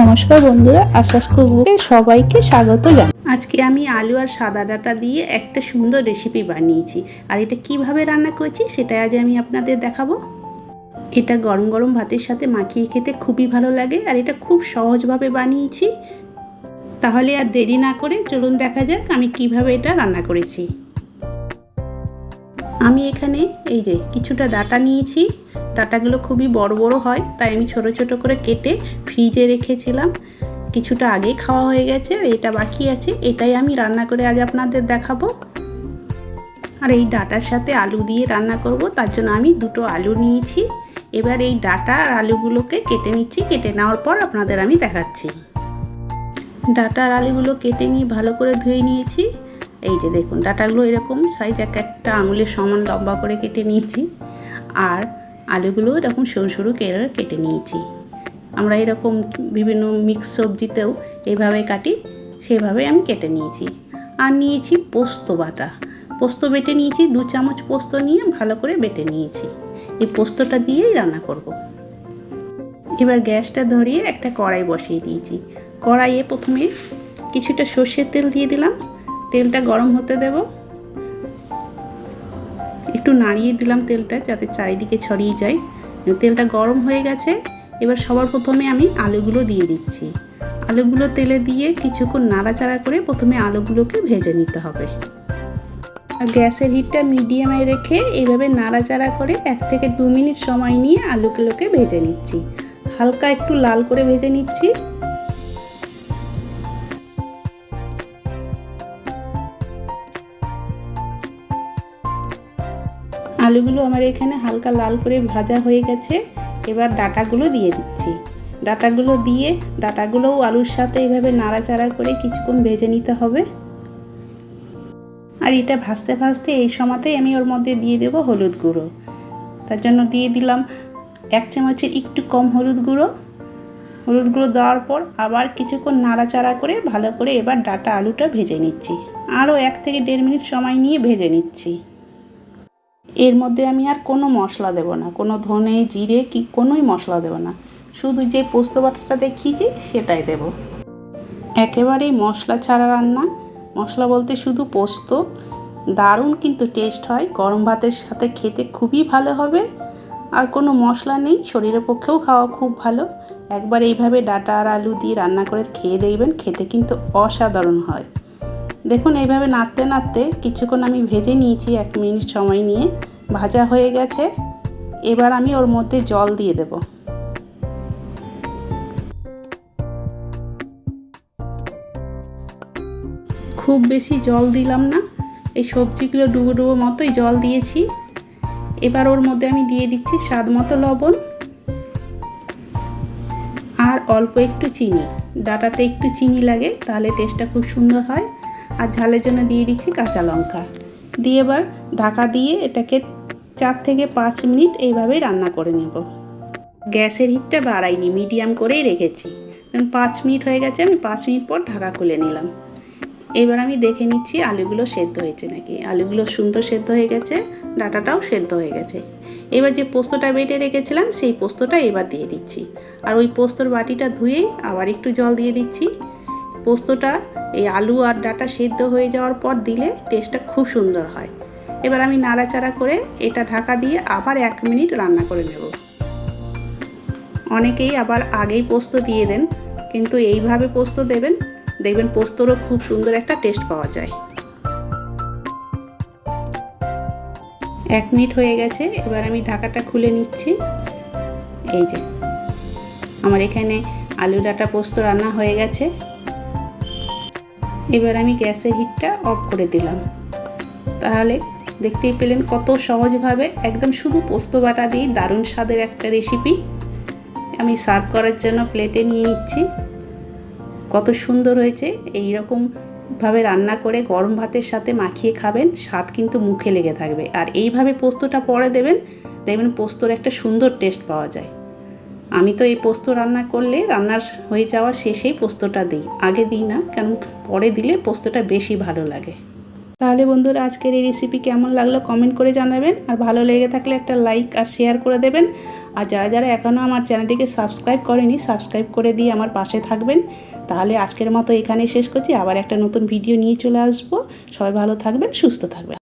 নমস্কার বন্ধুরা আশ্বাস কুকুরকে সবাইকে স্বাগত জানাই। আজকে আমি আলু আর সাদা ডাটা দিয়ে একটা সুন্দর রেসিপি বানিয়েছি। আর এটা কীভাবে রান্না করেছি সেটা আজ আমি আপনাদের দেখাবো। এটা গরম গরম ভাতের সাথে মাখিয়ে খেতে খুবই ভালো লাগে আর এটা খুব সহজভাবে বানিয়েছি। তাহলে আর দেরি না করে চলুন দেখা যাক আমি কীভাবে এটা রান্না করেছি। আমি এখানে এই যে কিছুটা ডাটা নিয়েছি। ডাটাগুলো খুবই বড় বড় হয়, তাই আমি ছোট ছোট করে কেটে ফ্রিজে রেখেছিলাম। কিছুটা আগে খাওয়া হয়ে গেছে আর এটা বাকি আছে, এটাই আমি রান্না করে আজ আপনাদের দেখাবো। আর এই ডাটার সাথে আলু দিয়ে রান্না করব, তার জন্য আমি দুটো আলু নিয়েছি। এবার এই ডাটা আর আলুগুলোকে কেটে নিচ্ছি, কেটে নেওয়ার পর আপনাদের আমি দেখাচ্ছি। ডাটা আর আলুগুলো কেটে নিয়ে ভালো করে ধুয়ে নিয়েছি। এই যে দেখুন, ডাটাগুলো এরকম সাইজ এক একটা আঙুলের সমান লম্বা করে কেটে নিয়েছি। আর আলুগুলো এরকম সরু সরু কেটে কেটে নিয়েছি। আমরা এরকম বিভিন্ন মিক্স সবজিতেও এইভাবে কাটি, সেভাবে আমি কেটে নিয়েছি। আর নিয়েছি পোস্ত বাটা। পোস্ত বেটে নিয়েছি, দু চামচ পোস্ত নিয়ে ভালো করে বেটে নিয়েছি। এই পোস্তটা দিয়েই রান্না করব। এবার গ্যাসটা ধরিয়ে একটা কড়াই বসিয়ে দিয়েছি। কড়াইয়ে প্রথমে কিছুটা সর্ষের তেল দিয়ে দিলাম। তেলটা গরম হতে দেব। একটু নাড়িয়ে দিলাম তেলটা যাতে চারিদিকে ছড়িয়ে যায়। তেলটা গরম হয়ে গেছে, এবার সবার প্রথমে আমি আলুগুলো দিয়ে দিচ্ছি। আলুগুলো তেলে দিয়ে কিছুক্ষণ নাড়াচাড়া করে প্রথমে আলুগুলোকে ভেজে নিতে হবে। গ্যাসের হিটটা মিডিয়ামে রেখে এইভাবে নাড়াচাড়া করে এক থেকে দু মিনিট সময় নিয়ে আলুগুলোকে ভেজে নিচ্ছি। হালকা একটু লাল করে ভেজে নিচ্ছি। আলুগুলো আমার এখানে হালকা লাল করে ভাজা হয়ে গেছে। এবার ডাটাগুলো দিয়ে দিচ্ছি। ডাটাগুলো দিয়ে ডাটাগুলোও আলুর সাথে এইভাবে নাড়াচাড়া করে কিছুক্ষণ ভেজে নিতে হবে। আর এটা ভাজতে ভাজতে এই সময়তেই আমি ওর মধ্যে দিয়ে দেবো হলুদ গুঁড়ো। তার জন্য দিয়ে দিলাম এক চামচের একটু কম হলুদ গুঁড়ো। হলুদ গুঁড়ো দেওয়ার পর আবার কিছুক্ষণ নাড়াচাড়া করে ভালো করে এবার ডাটা আলুটা ভেজে নিচ্ছি। আরও এক থেকে দেড় মিনিট সময় নিয়ে ভেজে নিচ্ছি। এর মধ্যে আমি আর কোনো মশলা দেব না, কোনো ধনে, জিরে কি কোনোই মশলা দেব না। শুধু যে পোস্ত বাটাটা দেখিয়েছি সেটাই দেব। একেবারেই মশলা ছাড়া রান্না। মশলা বলতে শুধু পোস্ত। দারুণ কিন্তু টেস্ট হয়। গরম ভাতের সাথে খেতে খুবই ভালো হবে। আর কোনো মশলা নেই। শরীরের পক্ষেও খাওয়া খুব ভালো। একবার এইভাবে ডাটা আর আলু দিয়ে রান্না করে খেয়ে দেখবেন, খেতে কিন্তু অসাধারণ হয়। দেখুন, এইভাবে নাড়তে নাড়তে কিছুক্ষণ আমি ভেজে নিয়েছি এক মিনিট সময় নিয়ে। ভাজা হয়ে গেছে। এবার আমি ওর মধ্যে জল দিয়ে দেব। খুব বেশি জল দিলাম না। এই সবজিগুলো ডুবো ডুবো মতোই জল দিয়েছি। এবার ওর মধ্যে আমি দিয়ে দিচ্ছি স্বাদ মতো লবণ আর অল্প একটু চিনি। ডাটাতে একটু চিনি লাগে, তাহলে টেস্টটা খুব সুন্দর হয়। আর ঝালের জন্য দিয়ে দিচ্ছি কাঁচা লঙ্কা। দিয়ে এবার ঢাকা দিয়ে এটাকে চার থেকে পাঁচ মিনিট এইভাবেই রান্না করে নেব। গ্যাসের হিটটা বাড়াইনি, মিডিয়াম করেই রেখেছি। পাঁচ মিনিট হয়ে গেছে, আমি পাঁচ মিনিট পর ঢাকা খুলে নিলাম। এবার আমি দেখে নিচ্ছি আলুগুলো সেদ্ধ হয়েছে নাকি। আলুগুলো সুন্দর সেদ্ধ হয়ে গেছে, ডাটাটাও সেদ্ধ হয়ে গেছে। এবার যে পোস্তটা বেটে রেখেছিলাম, সেই পোস্তটা এবার দিয়ে দিচ্ছি। আর ওই পোস্তর বাটিটা ধুয়েই আবার একটু জল দিয়ে দিচ্ছি। পোস্তটা, এই আলু আর ডাটা সেদ্ধ হয়ে যাওয়ার পর দিলে টেস্টটা খুব সুন্দর হয়। এবার আমি নাড়াচাড়া করে এটা ঢাকা দিয়ে আবার এক মিনিট রান্না করে নেব। অনেকেই আবার আগেই পোস্ত দিয়ে দেন, কিন্তু এইভাবে পোস্ত দেবেন, দেখবেন পোস্তরও খুব সুন্দর একটা টেস্ট পাওয়া যায়। এক মিনিট হয়ে গেছে, এবার আমি ঢাকাটা খুলে নিচ্ছি। এই যে, আমার এখানে আলু ডাটা পোস্ত রান্না হয়ে গেছে। এবার আমি গ্যাসের হিটটা অফ করে দিলাম। তাহলে দেখতেই পেলেন কত সহজভাবে একদম শুধু পোস্ত বাটা দিয়ে দারুণ স্বাদের একটা রেসিপি আমি সার্ভ করার জন্য প্লেটে নিয়ে নিচ্ছি। কত সুন্দর হয়েছে এই রকমভাবে রান্না করে গরম ভাতের সাথে মাখিয়ে খাবেন, স্বাদ কিন্তু মুখে লেগে থাকবে। আর এইভাবে পোস্তটা পরে দেবেন, দেখবেন পোস্তর একটা সুন্দর টেস্ট পাওয়া যায়। আমি তো এই পোস্ত রান্না করলে রান্নার হয়ে যাওয়া শেষেই পোস্তটা দিই। আগে দিই না, কারণ পরে দিলে পোস্তটা বেশি ভালো লাগে। তাহলে বন্ধুরা, আজকের এই রেসিপি কেমন লাগল কমেন্ট করে জানাবেন। আর ভালো লেগে থাকলে একটা লাইক আর শেয়ার করে দেবেন। আর যারা যারা এখনও আমার চ্যানেলটিকে সাবস্ক্রাইব করেনি সাবস্ক্রাইব করে দিয়ে আমার পাশে থাকবেন। তাহলে আজকের মতো এখানেই শেষ করছি। আবার একটা নতুন ভিডিও নিয়ে চলে আসব। সবাই ভালো থাকবেন, সুস্থ থাকবেন।